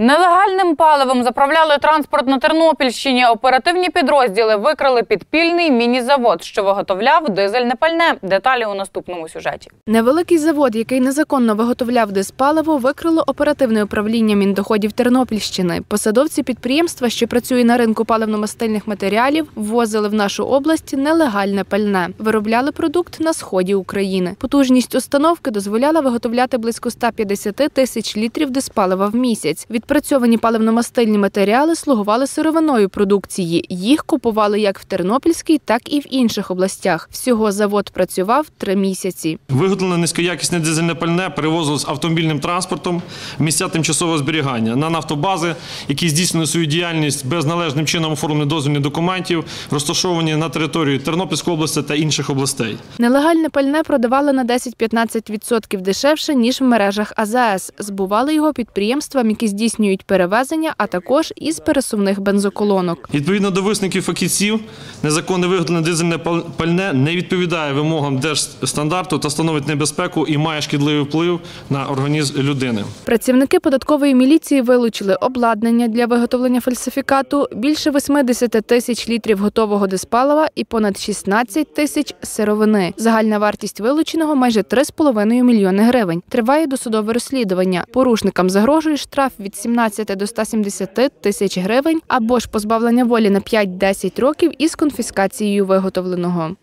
Нелегальним паливом заправляли транспорт на Тернопільщині. Оперативні підрозділи викрили підпільний міні-завод, що виготовляв дизельне пальне. Деталі у наступному сюжеті. Невеликий завод, який незаконно виготовляв диспаливо, викрило оперативне управління Міндоходів Тернопільщини. Посадовці підприємства, що працює на ринку паливно-мастильних матеріалів, ввозили в нашу область нелегальне пальне. Виробляли продукт на сході України. Потужність установки дозволяла виготовляти близько 150 тисяч літрів диспалива в місяць. Відпрацьовані паливно-мастильні матеріали слугували сировиною продукції. Їх купували як в Тернопільській, так і в інших областях. Всього завод працював три місяці. Виготовлене низькоякісне дизельне пальне перевозилось автомобільним транспортом в місця тимчасового зберігання на нафтобази, які здійснюють свою діяльність без належним чином оформлення дозвільних документів, розташовані на території Тернопільської області та інших областей. Нелегальне пальне продавали на 10-15% дешевше ніж в мережах АЗС. Збували його підприємствам, які здійснюють перевезення, а також із пересувних бензоколонок. Відповідно до висновків фахівців, незаконне виготовлене дизельне пал- пальне не відповідає вимогам держстандарту та становить небезпеку і має шкідливий вплив на організм людини. Працівники податкової міліції вилучили обладнання для виготовлення фальсифікату, більше 80 тисяч літрів готового диспалива і понад 16 тисяч сировини. Загальна вартість вилученого майже 3,5 мільйони гривень. Триває досудове розслідування. Порушникам загрожує штраф від 17 до 170 тисяч гривень або ж позбавлення волі на 5-10 років із конфіскацією виготовленого.